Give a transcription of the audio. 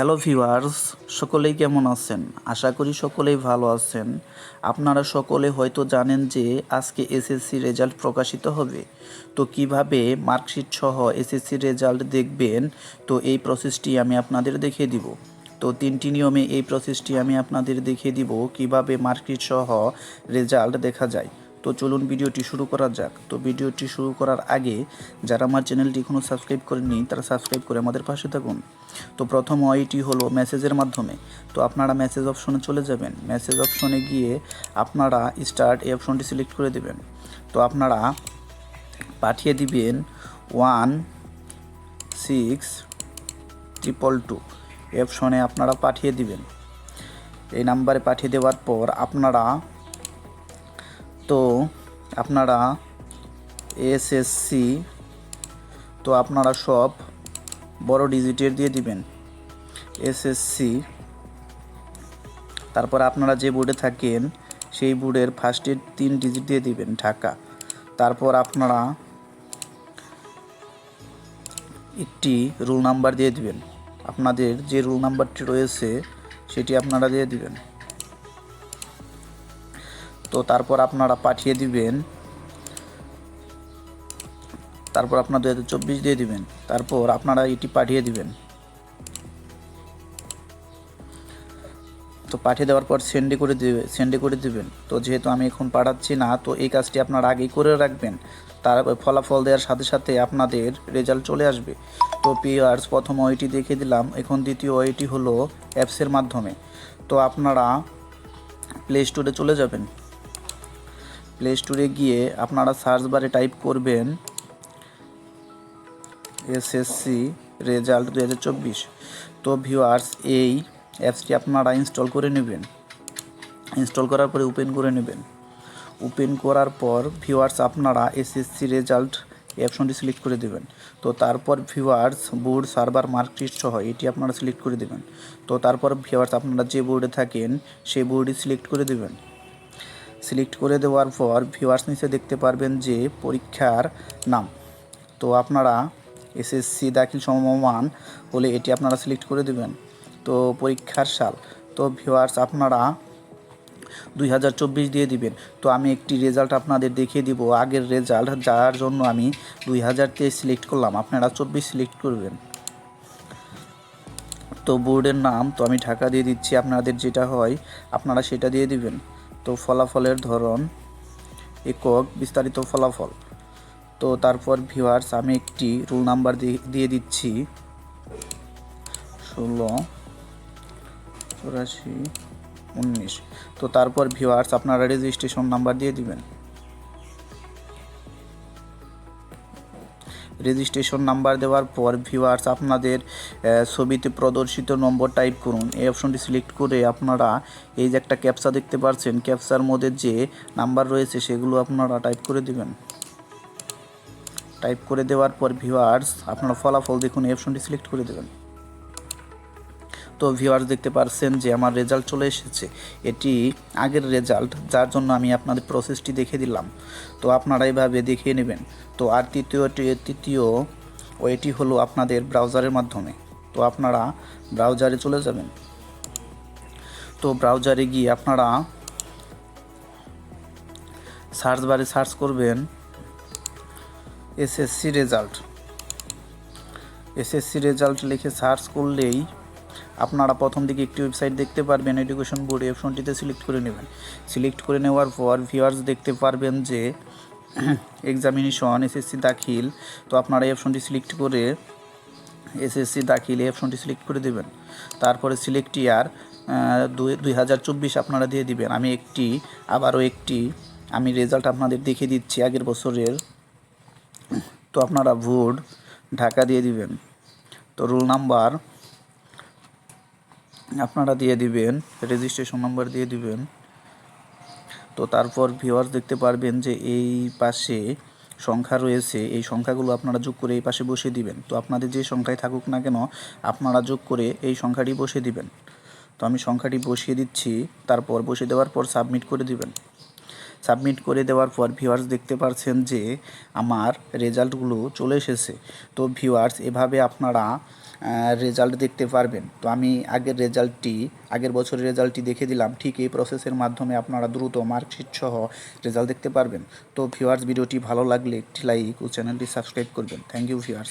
Hello viewers সকলেই কেমন আছেন? আশা করি সকলেই ভালো আছেন। আপনারা সকলে হয়তো জানেন যে আজকে এসএসসি রেজাল্ট প্রকাশিত হবে। তো কীভাবে মার্কশিট সহ এসএসসি রেজাল্ট দেখবেন? তো এই প্রসেসটি আমি আপনাদের দেখিয়ে দিব। তো তিনটি নিয়মে এই প্রসেসটি আমি আপনাদের দেখিয়ে দিব কীভাবে মার্কশিট সহ রেজাল্ট দেখা যায়। তো চলুন ভিডিওটি শুরু করা যাক। তো ভিডিওটি শুরু করার আগে যারা আমার চ্যানেলটি এখনও সাবস্ক্রাইব করেননি, তারা সাবস্ক্রাইব করে আমাদের পাশে থাকুন। তো প্রথম ওয়াইটি হলো মেসেজের মাধ্যমে। তো আপনারা মেসেজ অপশনে চলে যাবেন। মেসেজ অপশনে গিয়ে আপনারা স্টার্ট এই অপশনটি সিলেক্ট করে দেবেন। তো আপনারা পাঠিয়ে দিবেন ওয়ান, সিক্স, ট্রিপল টু। অপশনে আপনারা পাঠিয়ে দিবেন। এই নাম্বারে পাঠিয়ে দেওয়ার পর আপনারা তো আপনারা এসএসসি তো আপনারা সব বড় ডিজিটের দিয়ে দিবেন। এসএসসি তারপর আপনারা যে বোর্ডে থাকেন, সেই বোর্ডের ফার্স্টের তিন ডিজিট দিয়ে দিবেন ঢাকা। তারপর আপনারা একটি রুল নাম্বার দিয়ে দিবেন। আপনাদের যে রুল নাম্বারটি রয়েছে, সেটি আপনারা দিয়ে দিবেন। তো তারপর আপনারা পাঠিয়ে দিবেন। তারপর আপনার দু চব্বিশ দিয়ে দিবেন। তারপর আপনারা এটি পাঠিয়ে দিবেন। তো পাঠিয়ে দেওয়ার পর সেন্ডে করে দিবে সেন্ডে করে দিবেন। তো যেহেতু আমি এখন পাঠাচ্ছি না, তো এই কাজটি আপনারা আগেই করে রাখবেন। তার ফলাফল দেওয়ার সাথে সাথে আপনাদের রেজাল্ট চলে আসবে। তো পিআর্স প্রথম ওইটি দেখিয়ে দিলাম। এখন দ্বিতীয় ওইটি হলো অ্যাপসের মাধ্যমে। তো আপনারা প্লে স্টোরে চলে যাবেন। প্লে স্টোরে গিয়ে আপনারা সার্চ বারে টাইপ করবেন এসএসসি রেজাল্ট দু হাজার চব্বিশ। তো ভিউয়ার্স এই অ্যাপসটি আপনারা ইনস্টল করে নেবেন। ইনস্টল করার পরে ওপেন করে নেবেন। ওপেন করার পর ভিউয়ার্স আপনারা এসএসসি রেজাল্ট অপশনটি সিলেক্ট করে দেবেন। তো তারপর ভিউয়ার্স বোর্ড সার্ভার মার্কশিট সহ এটি আপনারা সিলেক্ট করে দেবেন। তো তারপর ভিউয়ার্স আপনারা যে বোর্ডে থাকেন, সেই বোর্ডই সিলেক্ট করে দেবেন। সিলেক্ট করে দেওয়ার পর ভিউয়ার্স নিচে দেখতে পারবেন যে পরীক্ষার নাম। তো আপনারা এসএসসি দাখিল সমমান হলে এটি আপনারা সিলেক্ট করে দেবেন। তো পরীক্ষার সাল। তো ভিউয়ার্স আপনারা দুই হাজার চব্বিশ দিয়ে দিবেন। তো আমি একটি রেজাল্ট আপনাদের দেখিয়ে দিব। আগের রেজাল্ট যার জন্য আমি দুই হাজার তেইশ সিলেক্ট করলাম। আপনারা চব্বিশ সিলেক্ট করবেন। তো বোর্ডের নাম তো আমি ঢাকা দিয়ে দিচ্ছি। আপনাদের যেটা হয়, আপনারা সেটা দিয়ে দিবেন। তো ফলাফলের ধরন, একক বিস্তারিত ফলাফল। তো তারপর ভিউয়ার্স আমি একটি রুল নাম্বার দিয়ে দিচ্ছি। ষোলো, চৌরাশি, উনিশ। তো তারপর ভিউয়ার্স আপনারা রেজিস্ট্রেশন নাম্বার দিয়ে দিবেন। রেজিস্ট্রেশন নাম্বার দেওয়ার পর ভিউয়ার্স আপনাদের ছবিতে প্রদর্শিত নম্বর টাইপ করুন। এই অপশনটি সিলেক্ট করে আপনারা এই যে একটা ক্যাপসা দেখতে পাচ্ছেন ক্যাপসার মধ্যে যে নাম্বার রয়েছে সেগুলো আপনারা টাইপ করে দেবেন। টাইপ করে দেওয়ার পর ভিউয়ার্স আপনারা ফলাফল দেখুন, এই অপশনটি সিলেক্ট করে দেবেন। তো ভিউয়ার্স দেখতে পারছেন যে আমার রেজাল্ট চলে এসেছে। এটি আগের রেজাল্ট যার জন্য আমি আপনাদের প্রসেসটি দেখে দিলাম। তো আপনারা এইভাবে দেখিয়ে নেবেন। তো আর তৃতীয়টি তৃতীয় ওইটি হলো আপনাদের ব্রাউজারের মাধ্যমে। তো আপনারা ব্রাউজারে চলে যাবেন। তো ব্রাউজারে গিয়ে আপনারা সার্চ বারে সার্চ করবেন এসএসসি রেজাল্ট এসএসসি রেজাল্ট লিখে সার্চ করলেই আপনারা প্রথম দিকে একটি ওয়েবসাইট দেখতে পারবেন এডুকেশন বোর্ড এই অপশনটিতে সিলেক্ট করে নেবেন। সিলেক্ট করে নেওয়ার পর ভিউয়ার্স দেখতে পারবেন যে এক্সামিনেশন এসএসসি দাখিল, তো আপনারা এই অপশনটি সিলেক্ট করে এসএসসি দাখিল, এই অপশনটি সিলেক্ট করে দেবেন। তারপরে সিলেক্ট ইয়ার দুই হাজার চব্বিশ আপনারা দিয়ে দিবেন। আমি একটি, আবারও একটি, আমি রেজাল্ট আপনাদের দেখিয়ে দিচ্ছি আগের বছরের। তো আপনারা ভোট ঢাকা দিয়ে দিবেন। তো রোল নাম্বার আপনারা দিয়ে দিবেন রেজিস্ট্রেশন নাম্বার দিয়ে দিবেন। তো তারপর ভিউয়ার্স দেখতে পারবেন যে এই পাশে সংখ্যা রয়েছে, এই সংখ্যাগুলো আপনারা যোগ করে এই পাশে বসিয়ে দিবেন। তো আপনাদের যে সংখ্যায় থাকুক না কেন, আপনারা যোগ করে এই সংখ্যাটি বসিয়ে দিবেন। তো আমি সংখ্যাটি বসিয়ে দিচ্ছি, তারপর বসিয়ে দেওয়ার পর সাবমিট করে দিবেন। সাবমিট করে দেওয়ার পর ভিউয়ার্স দেখতে পারছেন যে আমার রেজাল্টগুলো চলে এসেছে। তো ভিউয়ার্স এভাবে আপনারা রেজাল্ট দেখতে পারবেন। তো আমি আগের রেজাল্টটি, আগের বছরের রেজাল্টটি দেখে দিলাম। ঠিক এই প্রসেসের মাধ্যমে আপনারা দ্রুত মার্কশিট সহ রেজাল্ট দেখতে পারবেন। তো ভিউয়ার্স ভিডিওটি ভালো লাগলে একটি লাইক ও চ্যানেলটি সাবস্ক্রাইব করবেন। Thank you viewers